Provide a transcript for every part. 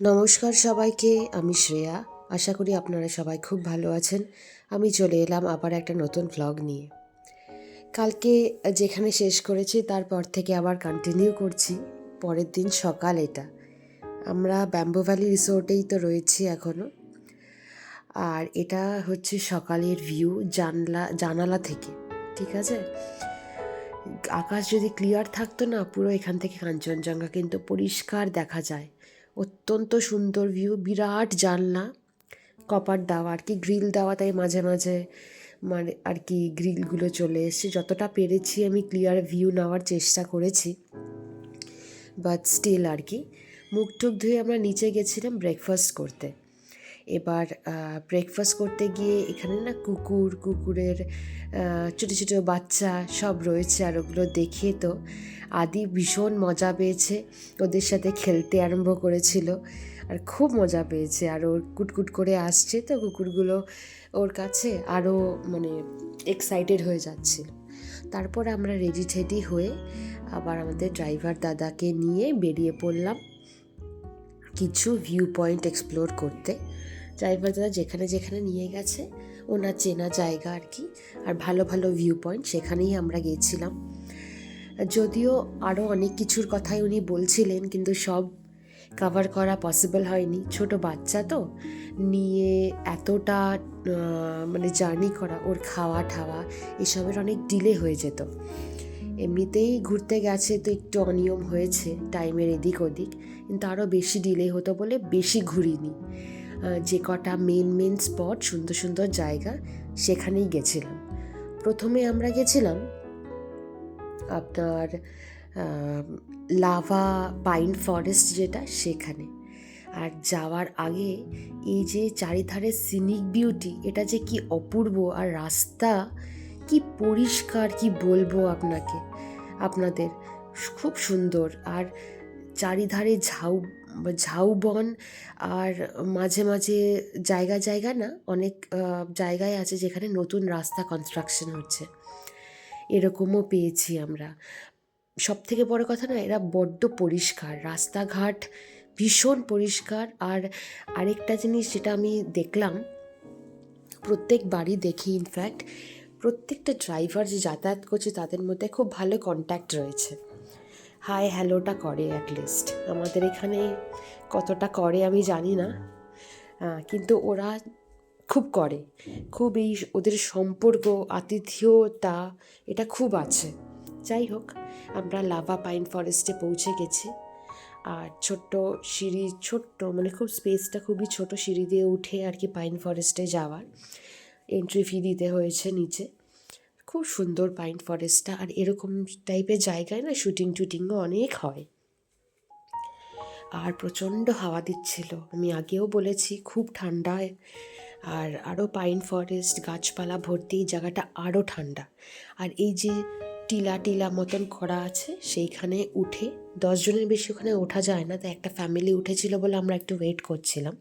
নমস্কার সবাইকে, আমি শ্রেয়া। আশা করি আপনারা সবাই খুব ভালো আছেন। আমি চলে এলাম আবার একটা নতুন ভ্লগ নিয়ে। কালকে যেখানে শেষ করেছি, তারপর থেকে আবার কন্টিনিউ করছি। পরের দিন সকাল এটা। আমরা ব্যাম্বো ভ্যালি রিসোর্টেই তো রয়েছি এখনও আর এটা হচ্ছে সকালের ভিউ জানলা, জানালা থেকে, ঠিক আছে? আকাশ যদি ক্লিয়ার থাকতো না, পুরো এখান থেকে কাঞ্চনজঙ্ঘা কিন্তু পরিষ্কার দেখা যায়। অত্যন্ত সুন্দর ভিউ বিরাট জানলা কপার দেওয়া, আর কি গ্রিল দেওয়া, তাই মাঝে মাঝে মানে আর কি গ্রিলগুলো চলে এসছে। যতটা পেরেছি আমি ক্লিয়ার ভিউ নেওয়ার চেষ্টা করেছি বাট স্টিল আর কি। মুখ টুক ধুয়ে আমরা নিচে গেছিলাম ব্রেকফাস্ট করতে। এবার ব্রেকফাস্ট করতে গিয়ে এখানে না কুকুর, কুকুরের ছোটো ছোটো বাচ্চা সব রয়েছে আর ওগুলো দেখে তো আদি ভীষণ মজা পেয়েছে। ওদের সাথে খেলতে আরম্ভ করেছিল আর খুব মজা পেয়েছে। আর ওর কুটকুট করে আসছে তো কুকুরগুলো ওর কাছে আরও মানে এক্সাইটেড হয়ে যাচ্ছিল তারপর আমরা রেডি ঠেডি হয়ে আবার আমাদের ড্রাইভার দাদাকে নিয়ে বেরিয়ে পড়লাম। কিছু ভিউ পয়েন্ট এক্সপ্লোর করতে। ড্রাইভার দাদা যেখানে যেখানে নিয়ে গেছে, ওনার চেনা জায়গা আর কি, আর ভালো ভালো ভিউ পয়েন্ট সেখানেই আমরা গিয়েছিলাম যদিও আরও অনেক কিছুর কথাই উনি বলছিলেন, কিন্তু সব কাভার করা পসিবল হয়নি। ছোট বাচ্চা তো, নিয়ে এতটা মানে জার্নি করা, ওর খাওয়া ঠাওয়া এসবের অনেক ডিলে হয়ে যেত। এমনিতেই ঘুরতে গেছে তো একটু অনিয়ম হয়েছে টাইমের এদিক ওদিক। কিন্তু আরও বেশি ডিলে হতো বলে বেশি ঘুরিনি। যে কটা মেন মেন স্পট সুন্দর সুন্দর জায়গা, সেখানেই গেছিলাম। প্রথমে আমরা গেছিলাম আপনার লাভা পাইন ফরেস্ট যেটা, সেখানে। আর যাওয়ার আগে এই যে চারিধারে সিনিক বিউটি এটা যে কি অপূর্ব আর রাস্তা কি পরিষ্কার কি বলব আপনাকে? আপনাদের খুব সুন্দর। আর চারিধারে ঝাউ, ঝাউবন আর মাঝে মাঝে জায়গা জায়গা না, অনেক জায়গায় আছে যেখানে নতুন রাস্তা কনস্ট্রাকশন হচ্ছে। এরকমও পেয়েছি আমরা। সব থেকে বড় কথা না, এরা বড্ড পরিষ্কার। রাস্তাঘাট ভীষণ পরিষ্কার। আর আরেকটা জিনিস যেটা আমি দেখলাম, প্রত্যেক বাড়ি দেখি ইনফ্যাক্ট প্রত্যেকটা ড্রাইভার যে যাতায়াত করছে তাদের মধ্যে খুব ভালো কন্ট্যাক্ট রয়েছে। হাই হ্যালোটা করে অ্যাটলিস্ট আমাদের এখানে কতটা করে আমি জানি না কিন্তু ওরা খুব করে। খুব এই ওদের সম্পর্ক, আতিথেয়তা, এটা খুব আছে। যাই হোক, আমরা লাভা পাইন ফরেস্টে পৌঁছে গেছি। আর ছোট্ট সিঁড়ি, ছোট্ট মানে খুব স্পেসটা খুবই ছোট সিঁড়ি দিয়ে উঠে আর কি পাইন ফরেস্টে যাওয়ার। এন্ট্রি ফি দিতে হয়েছে নিচে। খুব সুন্দর পাইন ফরেস্টটা আর এরকম টাইপের জায়গায় না শুটিং টুটিংও অনেক হয়। আর প্রচণ্ড হাওয়া দিচ্ছিল। আমি আগেও বলেছি, খুব ঠান্ডায় আর আরও পাইন ফরেস্ট গাছপালা ভর্তি, এই জায়গাটা আরও ঠান্ডা। আর এই যে টিলা টিলা মতন করা আছে, সেইখানে উঠে দশজনের বেশি ওখানে ওঠা যায় না তো একটা ফ্যামিলি উঠেছিল বলে আমরা একটু ওয়েট করছিলাম।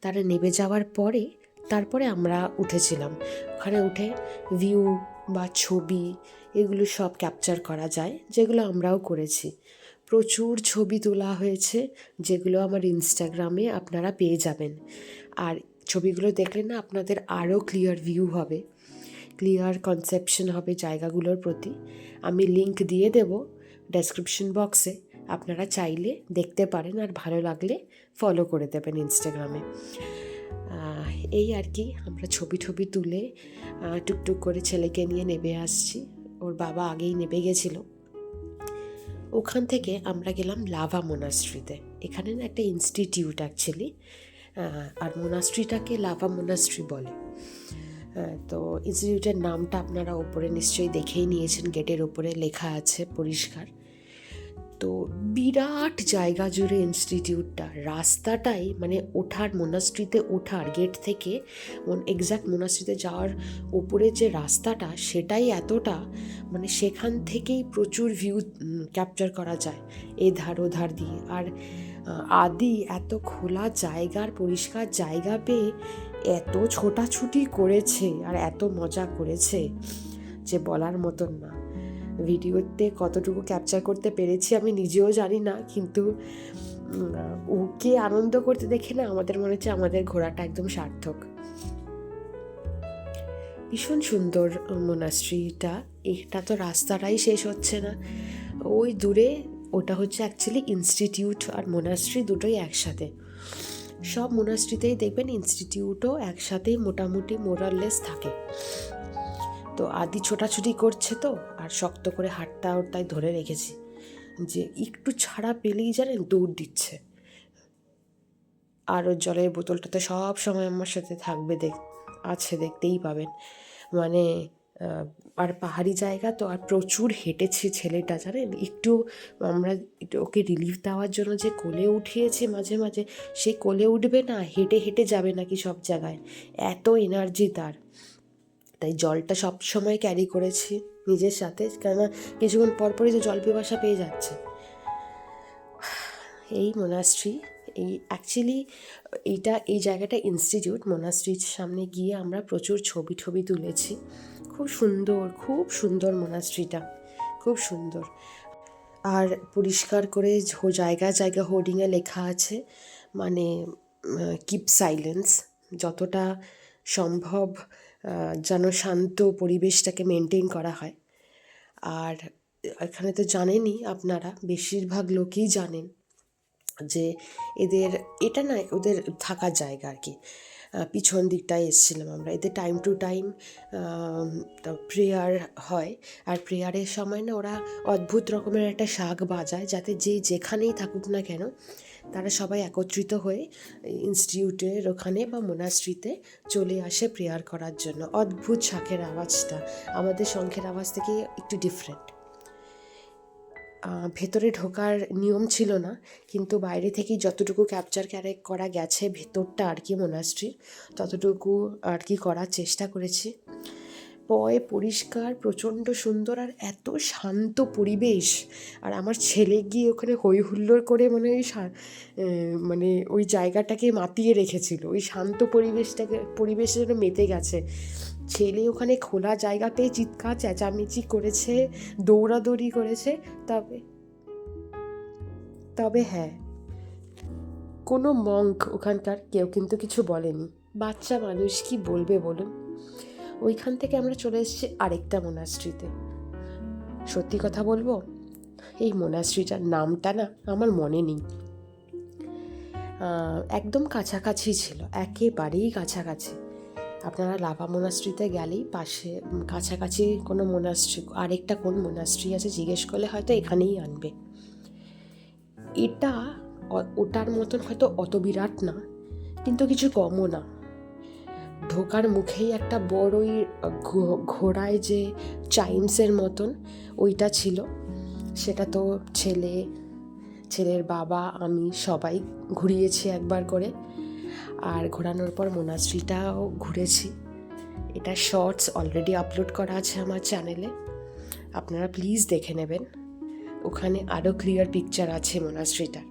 তারা নেমে যাওয়ার পরে তারপরে আমরা উঠেছিলাম। ওখানে উঠে ভিউ বা ছবি এগুলো সব ক্যাপচার করা যায়, যেগুলো আমরাও করেছি। প্রচুর ছবি তোলা হয়েছে, যেগুলো আমার ইনস্টাগ্রামে আপনারা পেয়ে যাবেন। আর ছবিগুলো দেখলে না আপনাদের আরও ক্লিয়ার ভিউ হবে। ক্লিয়ার কনসেপশন হবে জায়গাগুলোর প্রতি। আমি লিংক দিয়ে দেব ডেসক্রিপশন বক্সে আপনারা চাইলে দেখতে পারেন আর ভালো লাগলে ফলো করে দেবেন ইনস্টাগ্রামে এই আর কি, আমরা ছবি টবি তুলে টুকটুক করে ছেলেকে নিয়ে নেবে আসছি। ওর বাবা আগেই নেবে গেছিল। ওখান থেকে আমরা গেলাম লাভা মোনাস্ট্রিতে এখানে না একটা ইনস্টিটিউট অ্যাকচুয়ালি আর মোনাস্ট্রিটাকে লাভা মোনাস্ট্রি বলে। তো ইনস্টিটিউটের নামটা আপনারা ওপরে নিশ্চয়ই দেখেই নিয়েছেন, গেটের ওপরে লেখা আছে পরিষ্কার। তো বিরাট জায়গা জুড়ে ইনস্টিটিউটটা রাস্তাটাই মানে ওঠার মোনাস্ট্রিতে ওঠার গেট থেকে এক্স্যাক্ট মোনাস্ট্রিতে যাওয়ার ওপরে যে রাস্তাটা, সেটাই এতটা মানে সেখান থেকেই প্রচুর ভিউ ক্যাপচার করা যায় এ ধার ও ধার দিয়ে। আর আদি এত খোলা জায়গার, পরিষ্কার জায়গা পেয়ে এত ছোটাছুটি করেছে আর এত মজা করেছে যে বলার মতন না। ভিডিওতে কতটুকু ক্যাপচার করতে পেরেছি আমি নিজেও জানি না, কিন্তু ওকে আনন্দ করতে দেখে না আমাদের মনে হচ্ছে আমাদের ঘোরাটা একদম সার্থক। ভীষণ সুন্দর মোনাস্ট্রিটা এটা তো রাস্তাটাই শেষ হচ্ছে না। ওই দূরে ওটা হচ্ছে অ্যাকচুয়ালি ইনস্টিটিউট আর মোনাস্ট্রি দুটোই একসাথে। সব মোনাস্ট্রিতেই দেখবেন ইনস্টিটিউটও একসাথেই মোটামুটি মোরাললেস থাকে। তো আদি ছোটাছুটি করছে তো, আর শক্ত করে হাতটা ওর তাই ধরে রেখেছি, যে একটু ছাড়া পেলেই জানেন দৌড় দিচ্ছে। আর ওর জলের বোতলটা তো সব সময় আমার সাথে থাকবে দেখ, আছে দেখতেই পাবেন। মানে আর পাহাড়ি জায়গা তো, আর প্রচুর হেঁটেছে ছেলেটা, জানেন? একটু আমরা ওকে রিলিফ দেওয়ার জন্য যে কোলে উঠিয়েছে মাঝে মাঝে, সে কোলে উঠবে না, হেঁটে হেঁটে যাবে নাকি সব জায়গায়? এত এনার্জি তার। তাই জলটা সব সময় ক্যারি করেছি নিজের সাথে, কেননা কিছুক্ষণ পরপরই যে জল পিপাসা পেয়ে যাচ্ছে। এই মোনাস্ট্রি এই অ্যাকচুয়ালি এইটা, এই জায়গাটা ইনস্টিটিউট মোনাস্ট্রির সামনে গিয়ে আমরা প্রচুর ছবি ছবি তুলেছি। খুব সুন্দর খুব সুন্দর মোনাস্ট্রিটা খুব সুন্দর। আর পরিষ্কার করে জায়গা জায়গা হোর্ডিংয়ে লেখা আছে মানে কিপ সাইলেন্স যতটা সম্ভব যেন শান্ত পরিবেশটাকে মেনটেন করা হয়। আর এখানে তো জানেনই আপনারা, বেশিরভাগ লোকই জানেন যে এদের, এটা না, ওদের থাকার জায়গা আর কি। পিছন দিকটায় এসেছিলাম আমরা। এতে টাইম টু টাইম প্রেয়ার হয়। আর প্রেয়ারের সময় না ওরা অদ্ভুত রকমের একটা শাক বাজায় যাতে যে যেখানেই থাকুক না কেন, তারা সবাই একত্রিত হয়ে ইনস্টিটিউটের ওখানে বা মোনাস্ট্রিতে চলে আসে প্রেয়ার করার জন্য। অদ্ভুত শাকের আওয়াজটা, আমাদের শঙ্খের আওয়াজ থেকে একটু ডিফারেন্ট ভেতরে ঢোকার নিয়ম ছিল না, কিন্তু বাইরে থেকেই যতটুকু ক্যাপচার ক্যারে করা গেছে ভেতরটা আর কি মোনাস্ট্রির ততটুকু আর কি করার চেষ্টা করেছি। পয় পরিষ্কার, প্রচণ্ড সুন্দর আর এত শান্ত পরিবেশ। আর আমার ছেলে গিয়ে ওখানে হই হুল্লোড় করে মানে ওই মানে ওই জায়গাটাকে মাতিয়ে রেখেছিল। ওই শান্ত পরিবেশটাকে পরিবেশে যেন মেতে গেছে। ছেলে ওখানে খোলা জায়গা পেয়ে চিৎকার, চেঁচামেচি করেছে, দৌড়াদৌড়ি করেছে, তবে তবে হ্যাঁ কোনো মঙ্ক ওখানকার কেউ কিন্তু কিছু বলেনি। বাচ্চা মানুষ কি বলবে বলুন? ওইখান থেকে আমরা চলে এসেছি আরেকটা মোনাস্ট্রিতে সত্যি কথা বলব, এই মোনাস্ট্রিটার নামটা না আমার মনে নেই। একদম কাছাকাছি ছিল, একেবারেই কাছাকাছি। আপনারা লাভা মোনাস্ট্রিতে গেলেই পাশে কাছাকাছি কোনো মোনাস্ট্রি আরেকটা কোন মোনাস্ট্রি আছে জিজ্ঞেস করলে হয়তো এখানেই আনবে। এটা ওটার মতন হয়তো অত বিরাট না, কিন্তু কিছু কমও না। ঢোকার মুখেই একটা বড়ই ঘোড়ায় যে চাইমসের মতন, ওইটা ছিল। সেটা তো ছেলে, ছেলের বাবা, আমি সবাই ঘুরিয়েছি একবার করে। আর ঘোরানোর পর মোনাস্ট্রিটাও ঘুরেছি। এটা শর্টস অলরেডি আপলোড করা আছে আমার চ্যানেলে আপনারা প্লিজ দেখে নেবেন। ওখানে আরও ক্লিয়ার পিকচার আছে মোনাস্ট্রিটার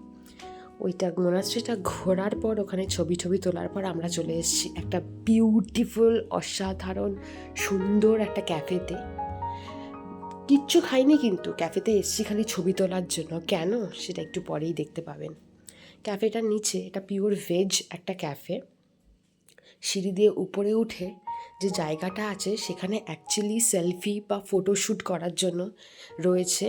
ওইটা মোনাস্ট্রিটা ঘোরার পর ওখানে ছবি ছবি তোলার পর আমরা চলে এসেছি একটা বিউটিফুল অসাধারণ, সুন্দর একটা ক্যাফেতে কিচ্ছু খাইনি কিন্তু ক্যাফেতে এসেছি খালি ছবি তোলার জন্য। কেন? সেটা একটু পরেই দেখতে পাবেন। ক্যাফেটার নিচে, এটা পিওর ভেজ একটা ক্যাফে, সিঁড়ি দিয়ে উপরে উঠে যে জায়গাটা আছে, সেখানে অ্যাকচুয়ালি সেলফি বা ফটোশ্যুট করার জন্য রয়েছে।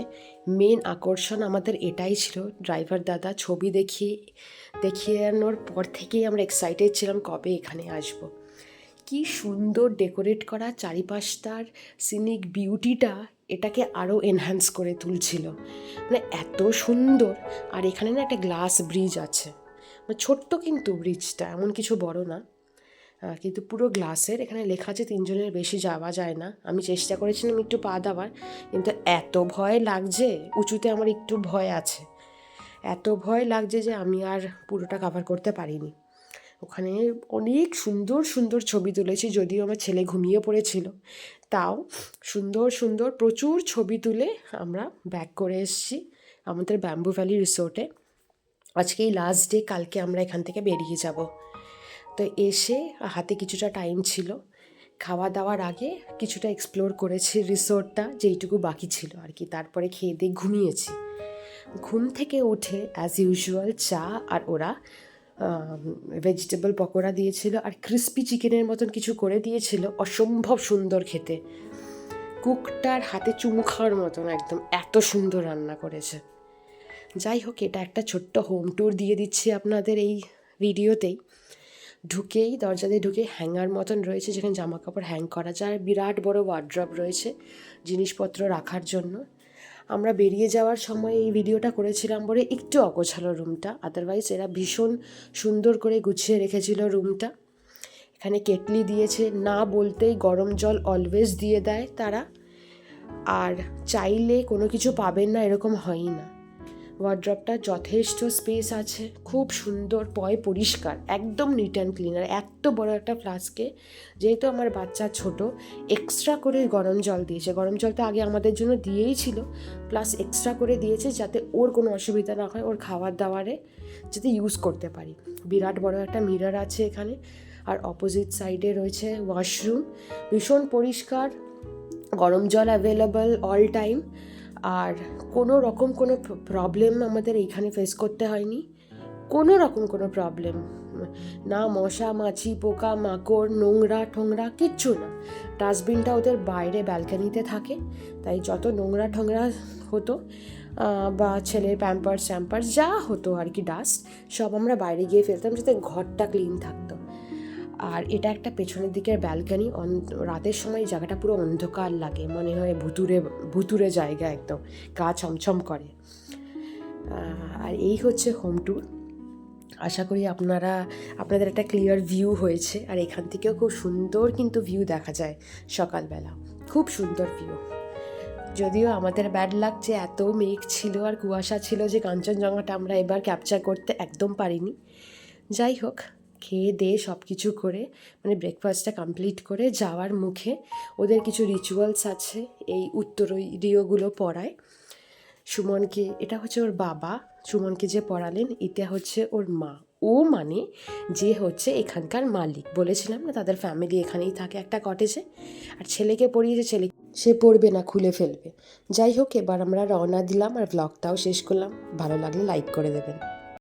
মেন আকর্ষণ আমাদের এটাই ছিল ড্রাইভার দাদা ছবি দেখিয়ে দেখিয়ে আনোর পর থেকেই আমরা এক্সাইটেড ছিলাম কবে এখানে আসব। কি সুন্দর ডেকোরেট করা চারিপাশটার সিনিক বিউটিটা এটাকে আরও এনহ্যান্স করে তুলছিল। মানে এত সুন্দর। আর এখানে না একটা গ্লাস ব্রিজ আছে। মানে ছোট্ট কিন্তু ব্রিজটা এমন কিছু বড় না। কিন্তু পুরো গ্লাসের এখানে লেখা আছে তিনজনের বেশি যাওয়া যায় না। আমি চেষ্টা করেছিলাম একটু পা দেওয়ার, কিন্তু এত ভয় লাগছে, উঁচুতে আমার একটু ভয় আছে। এত ভয় লাগছে যে আমি আর পুরোটা কভার করতে পারিনি। ওখানে অনেক সুন্দর সুন্দর ছবি তুলেছি, যদিও আমার ছেলে ঘুমিয়ে পড়েছিল। তাও সুন্দর সুন্দর প্রচুর ছবি তুলে আমরা ব্যাক করে এসেছি আমাদের ব্যাম্বু ভ্যালি রিসোর্টে আজকেই লাস্ট ডে কালকে আমরা এখান থেকে বেরিয়ে যাব। তো এসে হাতে কিছুটা টাইম ছিল। খাওয়া দাওয়ার আগে কিছুটা এক্সপ্লোর করেছি রিসোর্টটা যেইটুকু বাকি ছিল আর কি। তারপরে খেয়ে দিয়ে ঘুমিয়েছি। ঘুম থেকে উঠে অ্যাজ ইউজুয়াল চা আর ওরা ভেজিটেবল পকোড়া দিয়েছিল আর ক্রিস্পি চিকেনের মতন কিছু করে দিয়েছিল অসম্ভব সুন্দর খেতে। কুকটার হাতে চুমু খাওয়ার মতন একদম এত সুন্দর রান্না করেছে। যাই হোক, এটা একটা ছোট্ট হোম ট্যুর দিয়ে দিচ্ছি আপনাদের এই ভিডিওতেই ঢুকেই, দরজা দিয়ে ঢুকে হ্যাঙ্গার মতন রয়েছে, যেখানে জামা কাপড় হ্যাং করা যায়। বিরাট বড় ওয়ার্ড্রপ রয়েছে জিনিসপত্র রাখার জন্য। আমরা বেরিয়ে যাওয়ার সময় এই ভিডিওটা করেছিলাম বলে একটু অগোছালো রুমটা। আদারওয়াইজ এরা ভীষণ সুন্দর করে গুছিয়ে রেখেছিল রুমটা। এখানে কেটলি দিয়েছে না বলতেই গরম জল অলওয়েজ দিয়ে দেয় তারা। আর চাইলে কোনো কিছু পাবেন না এরকম হয়ই না। ওয়ার্ড্রপটা যথেষ্ট স্পেস আছে, খুব সুন্দর, পয় পরিষ্কার, একদম নিট অ্যান্ড ক্লিন আর এত বড় একটা ফ্লাস্কে যেহেতু আমার বাচ্চা ছোট এক্সট্রা করে গরম জল দিয়েছে। গরম জল তো আগে আমাদের জন্য দিয়েই ছিল প্লাস এক্সট্রা করে দিয়েছে যাতে ওর কোনো অসুবিধা না হয় ওর খাবার দাবারে, যাতে ইউজ করতে পারি। বিরাট বড় একটা মিরর আছে এখানে, আর অপোজিট সাইডে রয়েছে ওয়াশরুম ভীষণ পরিষ্কার, গরম জল অ্যাভেলেবল অল টাইম আর কোনো রকম কোনো প্রবলেম আমাদের এইখানে ফেস করতে হয়নি। কোনো রকম কোনো প্রবলেম না মশা, মাছি, পোকা, মাকড়, নোংরা, ঠোংরা, কিচ্ছু না। ডাস্টবিনটা ওদের বাইরে ব্যালকানিতে থাকে, তাই যত নোংরা ঠোংরা হতো বা ছেলের প্যাম্পার্স স্যাম্পার্স যা হতো আর কি ডাস্ট সব আমরা বাইরে গিয়ে ফেলতাম যাতে ঘরটা ক্লিন থাকতো। আর এটা একটা পেছনের দিকের ব্যালকানি রাতের সময় জায়গাটা পুরো অন্ধকার লাগে, মনে হয় ভুতুরে ভুতুরে জায়গা একদম, গা ছমছম করে। আর এই হচ্ছে হোম ট্যুর আশা করি আপনারা, আপনাদের একটা ক্লিয়ার ভিউ হয়েছে, আর এখান থেকেও খুব সুন্দর কিন্তু ভিউ দেখা যায় সকালবেলা। খুব সুন্দর ভিউ যদিও আমাদের ব্যাড লাগছে এত মেঘ ছিল আর কুয়াশা ছিল যে কাঞ্চনজঙ্ঘাটা আমরা এবার ক্যাপচার করতে একদম পারিনি। যাই হোক খেয়ে দিয়ে সব কিছু করে মানে ব্রেকফাস্টটা কমপ্লিট করে যাওয়ার মুখে ওদের কিছু রিচুয়ালস আছে, এই উত্তরীয়গুলো পড়ায়। সুমনকে, এটা হচ্ছে ওর বাবা, সুমনকে যে পড়ালেন, এটা হচ্ছে ওর মা। ও মানে যে হচ্ছে এখানকার মালিক। বলেছিলাম না তাদের ফ্যামিলি এখানেই থাকে একটা কটেজে আর ছেলেকে পড়িয়েছে, ছেলে সে পড়বে না, খুলে ফেলবে। যাই হোক, এবার আমরা রওনা দিলাম আর ব্লগটাও শেষ করলাম। ভালো লাগলে লাইক করে দেবেন।